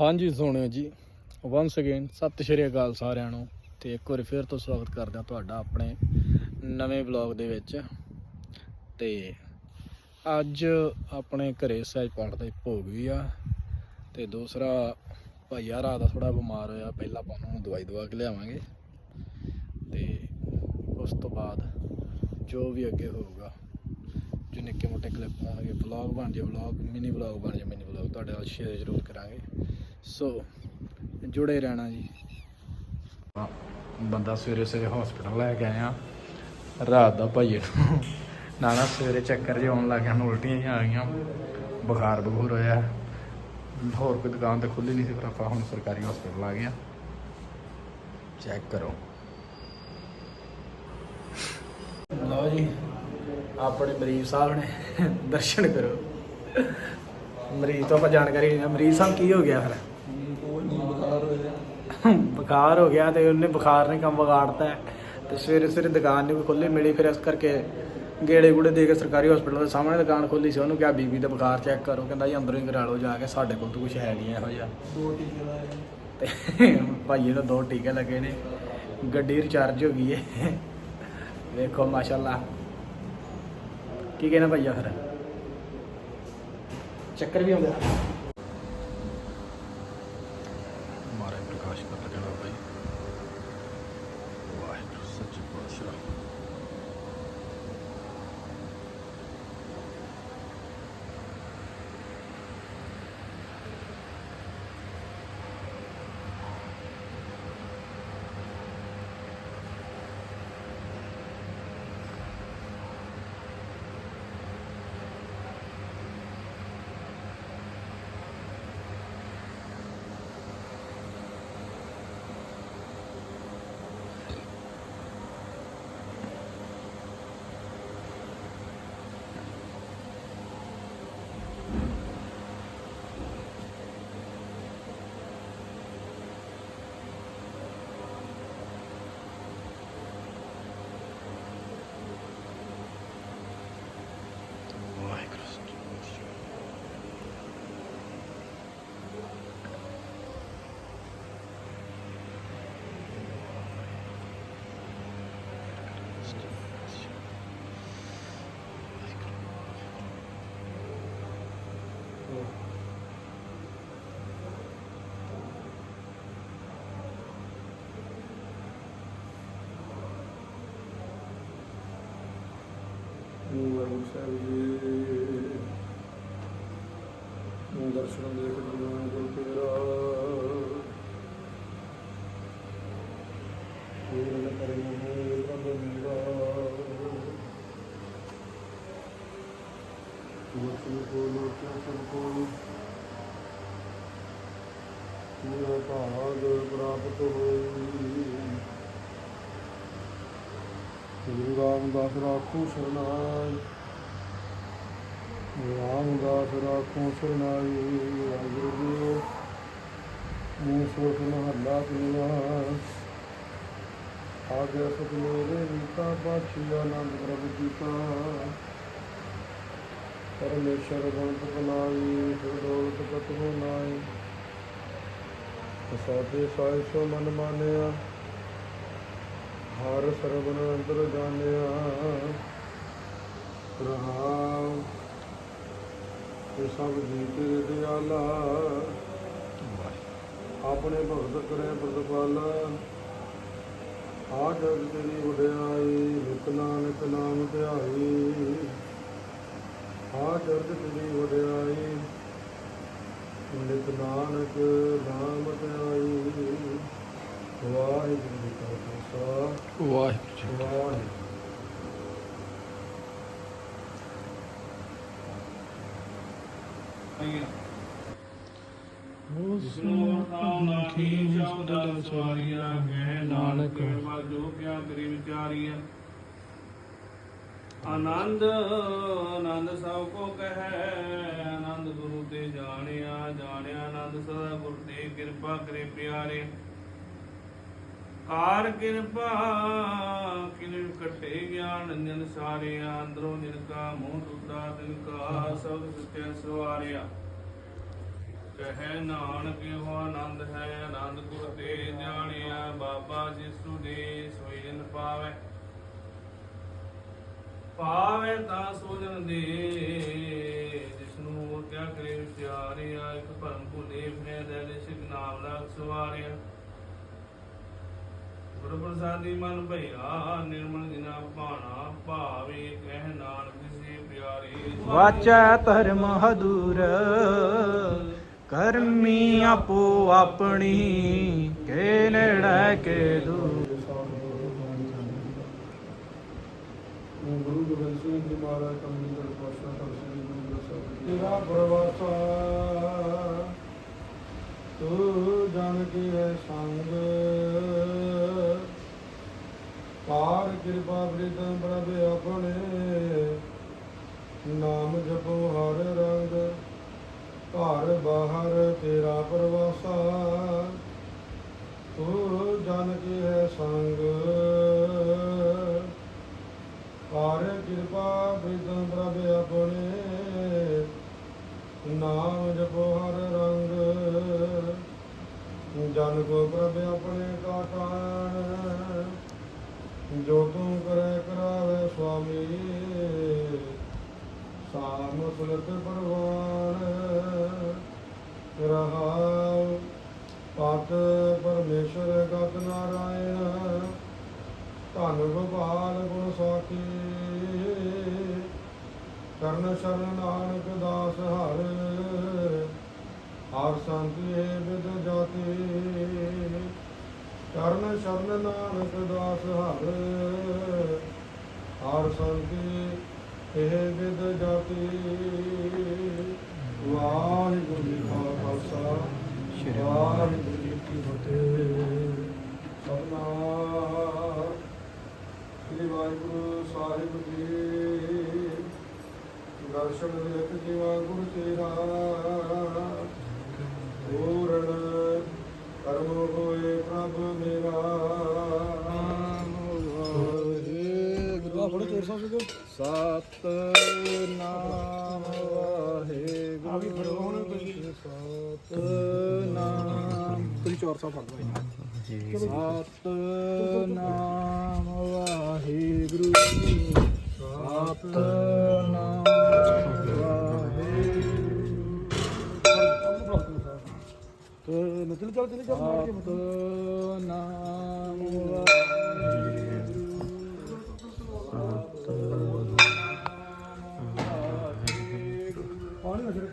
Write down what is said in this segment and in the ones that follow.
ਹਾਂਜੀ ਸੋਹਣਿਓ ਜੀ। Once again ਸਤਿ ਸ਼੍ਰੀ ਅਕਾਲ ਸਾਰਿਆਂ ਨੂੰ ਤੇ ਇੱਕ ਵਾਰੀ ਫਿਰ ਤੋਂ ਸਵਾਗਤ ਕਰਦੇ ਹਾਂ ਤੁਹਾਡਾ ਆਪਣੇ ਨਵੇਂ ਵਲੌਗ ਦੇ ਵਿੱਚ। ਤੇ ਅੱਜ ਆਪਣੇ ਘਰੇ ਸਹਿਜ ਪਾਠ ਦਾ ਭੋਗ ਵੀ ਆ ਤੇ ਦੂਸਰਾ ਭਾਈਆ ਰਾਤ ਦਾ ਥੋੜਾ ਬਿਮਾਰ ਹੋਇਆ, ਪਹਿਲਾਂ ਆਪਾਂ ਉਹਨੂੰ ਦਵਾਈ ਦਵਾ ਕੇ ਲਿਆਵਾਂਗੇ। ਤੇ ਉਸ ਤੋਂ ਬਾਅਦ ਜੋ ਵੀ ਅੱਗੇ ਹੋਊਗਾ, ਜੋ ਨਿੱਕੇ ਮੋਟੇ ਕਲਿੱਪ ਆਉਣਗੇ ਵਲੌਗ ਬਣ ਜੇ ਵਲੌਗ ਮਿਨੀ ਵਲੌਗ ਬਣ ਜੇ ਮਿਨੀ ਵਲੌਗ ਤੁਹਾਡੇ ਨਾਲ ਸ਼ੇਅਰ ਜ਼ਰੂਰ ਕਰਾਂਗੇ। ਸੋ ਜੁੜੇ ਰਹਿਣਾ ਜੀ। ਬੰਦਾ ਸਵੇਰੇ ਸਵੇਰੇ ਹਸਪੀਟਲ ਲੈ ਕੇ ਆਇਆ। ਰਾਤ ਦਾ ਭਾਈਏ ਨੂੰ ਨਾ ਨਾ ਸਵੇਰੇ ਚੱਕਰ ਜਿਹਾ ਆਉਣ ਲੱਗ ਗਿਆ ਨੂੰ ਉਲਟੀਆਂ ਜਿਹੀਆਂ ਆ ਗਈਆਂ। ਬੁਖਾਰ ਬਖੂਰ ਹੋਇਆ। ਹੋਰ ਕੋਈ ਦੁਕਾਨ ਤੇ ਖੁੱਲੀ ਨਹੀਂ ਸੀ ਪਰ ਆਪਾਂ ਹੁਣ ਸਰਕਾਰੀ ਹਸਪੀਟਲ ਆ ਗਏ ਆ। ਚੈੱਕ ਕਰੋ। ਲਓ ਜੀ ਆਪਣੇ ਮਰੀਜ਼ ਸਾਹਿਬ ਨੇ ਦਰਸ਼ਨ ਕਰੋ। ਮਰੀਜ਼ ਤੋਂ ਆਪਾਂ ਜਾਣਕਾਰੀ ਲੈਣੀ। ਮਰੀਜ਼ ਸਾਹਿਬ ਕੀ ਹੋ ਗਿਆ ਫਿਰ? ਬੁਖਾਰ ਹੋ ਗਿਆ ਤੇ ਉਹਨੇ ਬੁਖਾਰ ਨੇ ਕੰਮ ਵਿਗਾੜਤਾ ਹੈ ਤੇ ਸਵੇਰੇ ਸਵੇਰੇ ਦੁਕਾਨ ਨਹੀਂ ਕੋਈ ਖੁੱਲੀ ਮਿਲੀ ਫਿਰ ਇਸ ਕਰਕੇ ਗੇੜੇ ਗੂੜੇ ਦੇ ਕੇ ਸਰਕਾਰੀ ਹਸਪੀਟਲ ਦੇ ਸਾਹਮਣੇ ਦੁਕਾਨ ਖੋਲੀ ਸੀ, ਉਹਨੂੰ ਕਿਹਾ ਬੀਬੀ ਦਾ ਬੁਖਾਰ ਚੈੱਕ ਕਰੋ, ਕਹਿੰਦਾ ਜੀ ਅੰਦਰੋਂ ਹੀ ਕਰਾ ਲਓ ਜਾ ਕੇ, ਸਾਡੇ ਕੋਲ ਤਾਂ ਕੁਝ ਹੈ ਨਹੀਂ ਇਹੋ ਜਿਹਾ। ਤੇ ਭਾਈਏ ਨੂੰ ਦੋ ਟੀਕੇ ਲੱਗੇ ਨੇ, ਗੱਡੀ ਰਿਚਾਰਜ ਹੋ ਗਈ ਹੈ ਵੇਖੋ ਮਾਸ਼ਾਅੱਲਾ। ਕੀ ਕਹਿਣਾ ਭਾਈਆ ਫਿਰ? ਚੱਕਰ ਵੀ ਆਉਂਦਾ। ਵਾਹਿਗੁਰੂ ਸਾਹਿਬ ਜੀ। ਦਰਸ਼ਨ ਦੇ ਕੇ ਗੁਰੂ ਤੇਰਾ। ਪੂਰਨ ਕਰੇ ਮੋਹ ਪ੍ਰਭ ਮੇਰਾ। ਗੁਰੂ ਕੋ ਲੋਚਨ ਕੋ ਪੂਰਾ ਭਾਗ ਪ੍ਰਾਪਤ ਹੋਈ ਗੁਰੂ ਰਾਮਦਾਸ ਰਾਖੋ ਸਰਨਾਈ। ਰਾਮਦਾਸ ਰਾਖੋ ਸਰਨਾਈ, ਵਾਹਿਗੁਰੂ ਜੀ। ਮੂੰਹ ਸੋਖ ਮਹੱਲਾ ਪਿਆ ਆਗੇ ਸਤ ਮੇਰੇ ਨੀਤਾ, ਬਾਛੀ ਆਨੰਦ ਪ੍ਰਭ ਜੀਤਾ। ਪਰਮੇਸ਼ਰ ਬੰਦ ਬਨਾਈ ਸੁਰਦੋਤ ਕਤ ਹੋ ਨਾਈ ਸਾਦੇ ਸਾਇ ਸੋ ਮਨ ਮਾਨਿਆ। ਹਰ ਸਰਬਨ ਅੰਦਰ ਜਾਣਿਆ। ਰਹਾਉ ਤੇ ਸਭ ਜੀ ਤੇ ਦਿਆਲਾ ਆਪਣੇ ਭਗਤ ਕਰੇ ਪ੍ਰਤਪਾਲਾ। ਆ ਜਗ ਤੇਰੀ ਵਡਿਆਈ ਨਿਤ ਨਾਨਕ ਨਾਮ ਧਿਆਈ ਆ ਜਗ ਤੇਰੀ ਵਡਿਆਈ ਨਿਤ ਨਾਨਕ ਨਾਮ ਧਿਆਈ ਵਾਹਿਗੁਰੂ ਜੀ ਕਾ ਖਾਲਸਾ ਵਾਹਿਗੁਰੂ ਜੀ ਵਾਹਿਗੁਰੂ ਜਿਸਨੂੰ ਵਰਤਾਉ ਨਾਹੀ ਸ਼ਬਦ ਦਾ ਸਵਾਰੀਆ ਗਹਿ ਨਾਨਕ। ਜੋ ਕਿਆ ਕਰੀ ਵਿਚਾਰੀਆ ਆਨੰਦ ਆਨੰਦ ਸਭ ਕੋ ਕਹੈ ਆਨੰਦ ਗੁਰੂ ਤੇ ਜਾਣਿਆ ਜਾਣਿਆ ਆਨੰਦ ਸਦਾ ਗੁਰ ਤੇ ਕਿਰਪਾ ਕਰੇ ਪਿਆਰੇ। ਕਾਰ ਕਿਰਪਾ, ਕਿਨ ਕਟੇ ਗਿਆਨ ਅੰਜਨ ਸਾਰੇ ਅੰਦਰੋਂ ਨਿਰਕਾ ਮੂੰਹ ਟੁੱਟਾ ਦਿਨ ਕਾ, ਸਭ ਸਤਿ ਸਵਾਰਿਆ। ਕਹੈ ਨਾਨਕ, ਇਹੋ ਆਨੰਦ ਹੈ, ਆਨੰਦ ਗੁਰ ਤੇ ਜਾਣਿਆ, ਬਾਬਾ ਜਿਸ ਦੇ ਸੋਈ ਜਨ ਪਾਵੇ। ਪਾਵੇ ਤਾਂ ਸੋਜਨ ਦੇ, ਜਿਸਨੂੰ ਮੂਰਤਿਆ ਕਰੇ ਵਿਚਾਰਿਆ ਇੱਕ ਭਰਮ ਭੁਲੇ ਫਿਰੇ ਦੇ ਲਿਸ਼ਕ ਨਾਮ ਦਾ ਸਵਾਰਿਆ। ਗੁਰੂ ਪ੍ਰਸਾਦੀ ਮਨ ਭਇਆ ਨਿਰਮਲ ਜਿਨਾ ਭਾਣਾ ਭਾਵੇ ਕਹਿ ਨਾਨਕ ਸੇ ਪਿਆਰੇ ਵਾਚੈ ਧਰਮ ਹਦੂਰ ਕਰਮੀ ਆਪੋ ਆਪਣੀ ਕੇ ਨੇੜੇ ਕੇ ਦੂਰ। ਗੁਰੂ ਗੋਬਿੰਦ ਸਿੰਘ ਜੀ ਮਹਾਰਾਜ ਕਮਲੀ ਦਾ ਪਾਸ਼ਾ ਤਰਸੀ ਗੁਰੂ ਗ੍ਰੰਥ ਸਾਹਿਬ ਤੇਰਾ ਪ੍ਰਵਾਸਾ ਤੂੰ ਜਾਣ ਕੇ ਹੈ ਸੰਗ। ਪਾਰ ਕਿਰਪਾ ਬ੍ਰਿਤੰ ਪ੍ਰਭ ਆਪਣੇ। ਨਾਮ ਜਪੋ ਹਰ ਰੰਗ ਘਰ ਬਾਹਰ ਤੇਰਾ ਪ੍ਰਵਾਸਾ। ਜੋ ਤੂੰ ਕਰੇ ਕਰਾਵੇ ਸੁਆਮੀ ਸਾਮ ਸੁਲਤ ਪਰਵਾਨ ਰਹਾਉ ਪਤ ਪਰਮੇਸ਼ਰ ਗਤ ਨਾਰਾਇਣ, ਧਨ ਗੋਪਾਲ ਗੁਣ ਸਾਖੀ। ਕਰਨ ਸ਼ਰਨ ਨਾਨਕ ਦਾਸ ਹਰ ਹਰ ਸੰਤਿ ਵਿਦ ਜਾਤੀ। ਕਰਨ ਸ਼ਰਨ ਨਾਨਕ ਦਾਸ ਹਰ। ਹਰ ਸੰਤੀ ਇਹ ਵਿਦ ਜਾਤੀ। ਵਾਹਿਗੁਰੂ ਜੀ ਕਾ ਖਾਲਸਾ ਸ਼੍ਰੀ ਵਾਹਿਗੁਰੂ ਜੀ ਕੀ ਫਤਿਹ। ਸਤਨਾਮ। ਸ੍ਰੀ ਵਾਹਿਗੁਰੂ ਸਾਹਿਬ ਜੀ। ਦਰਸ਼ਨ ਸਾਹਿਬ ਜੀ ਸਤ ਨਾਮ ਵਾਹਿਗੁਰੂ। ਆ ਵੀ ਫੜੋ ਹੁਣ ਤੁਸੀਂ। ਸਤ ਨਾਮ ਤੁਸੀਂ ਚੋਰ ਸਾਹਿਬ ਫੜ ਲਓ ਸਤ ਨਾਮ ਵਾਹਿਗੁਰੂ। ਸਤ ਨਾਮ ਤੇ ਨਚਲ ਚੱਲ ਚਲੇ ਜਾ ਮਾਰ ਕੇ ਸਤ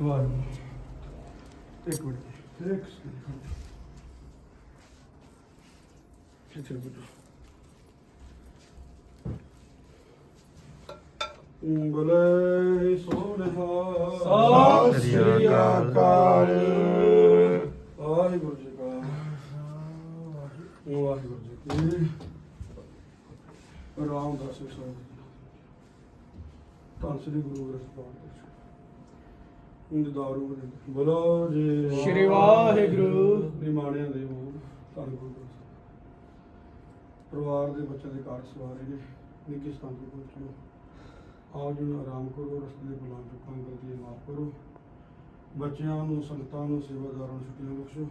ਵਾਹਿਗੁਰੂ ਇੱਕ ਮਿੰਟ ਜੀ, ਇੱਕ ਸਕਿੰਟ ਇੱਥੇ ਬੁੱਝੋ ਉਂਗਲੇ ਸੋਨਹਾ ਸਤਿ ਸ੍ਰੀ ਅਕਾਲ। ਵਾਹਿਗੁਰੂ ਜੀ ਕਾ ਵਾਹਿਗੁਰੂ ਜੀ ਕੀ ਸਾਹਿਬ ਧੰਨ ਸ੍ਰੀ ਗੁਰੂ ਗ੍ਰੰਥ ਸਾਹਿਬ ਦਾਰੂ ਦੇ ਬੋਲੋ ਜੀ। ਸ਼੍ਰੀ ਵਾਹਿਗੁਰੂ। ਨਿਮਾਣਿਆਂ ਦੇ ਉਹ ਧੰਨ ਗੁਰੂ ਗ੍ਰੰਥ ਸਾਹਿਬ। ਪਰਿਵਾਰ ਦੇ ਬੱਚਿਆਂ ਦੇ ਕਾਰ ਸਵਾਰੇ ਨੇ ਨਿੱਕੀ ਸਥਾਨ ਤੇ ਪਹੁੰਚੋ ਆਓ ਜੀ ਨੂੰ ਆਰਾਮ ਕਰੋ ਰਸਤੇ ਦੇ ਗੁਲਾਮ ਚੁੱਕਾਂ ਗਲਤੀਆਂ ਮਾਫ ਕਰੋ। ਬੱਚਿਆਂ ਨੂੰ ਸੰਗਤਾਂ ਨੂੰ ਸੇਵਾਦਾਰਾਂ ਨੂੰ ਛੁੱਟੀਆਂ ਬਖਸ਼ੋ।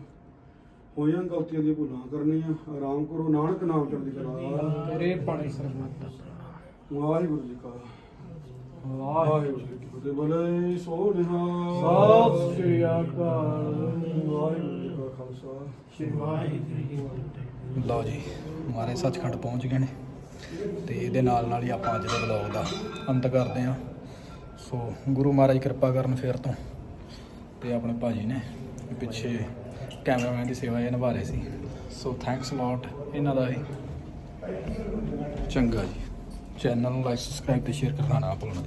ਹੋਈਆਂ ਗਲਤੀਆਂ ਦੀ ਭੁੱਲਾਂ ਕਰਨੀਆਂ ਆਰਾਮ ਕਰੋ। ਨਾਨਕ ਨਾਮ ਚੜ੍ਹਦੀ ਕਲਾ। ਤੇਰੇ ਪਾਣੀ ਸਰਬੱਤ ਵਾਹਿਗੁਰੂ ਜੀ ਕਾ ਵਾਹਿਗੁਰੂ ਜੀ ਕੀ ਫਤਿਹ ਬੋਲੇ ਸੋ ਨਿਹਾਲ ਸਤਿ ਸ੍ਰੀ ਅਕਾਲ ਵਾਹਿਗੁਰੂ ਜੀ ਕਾ ਖਾਲਸਾ। ਸ਼੍ਰੀ ਵਾਹਿਗੁਰੂ ਲਓ ਜੀ, ਮਾਰੇ ਸੱਚਖੰਡ ਪਹੁੰਚ ਗਏ ਨੇ ਤੇ ਇਹਦੇ ਨਾਲ ਨਾਲ ਹੀ ਆਪਾਂ ਅੱਜ ਦੇ ਵਲੌਗ ਦਾ ਅੰਤ ਕਰਦੇ ਹਾਂ। ਸੋ ਗੁਰੂ ਮਹਾਰਾਜ ਕਿਰਪਾ ਕਰਨ ਫੇਰ ਤੋਂ ਤੇ ਆਪਣੇ ਭਾਜੀ ਨੇ ਪਿੱਛੇ ਕੈਮਰਾਮੈਨ ਦੀ ਸੇਵਾ ਇਹ ਨਿਭਾ ਰਹੇ ਸੀ। ਸੋ ਥੈਂਕਸ ਅਲਾਟ ਇਹਨਾਂ ਦਾ ਹੀ ਚੰਗਾ ਜੀ। ਚੈਨਲ ਨੂੰ ਲਾਈਕ ਸਬਸਕ੍ਰਾਈਬ ਤੇ ਸ਼ੇਅਰ ਕਰਨਾ ਨਾ ਭੁੱਲਣਾ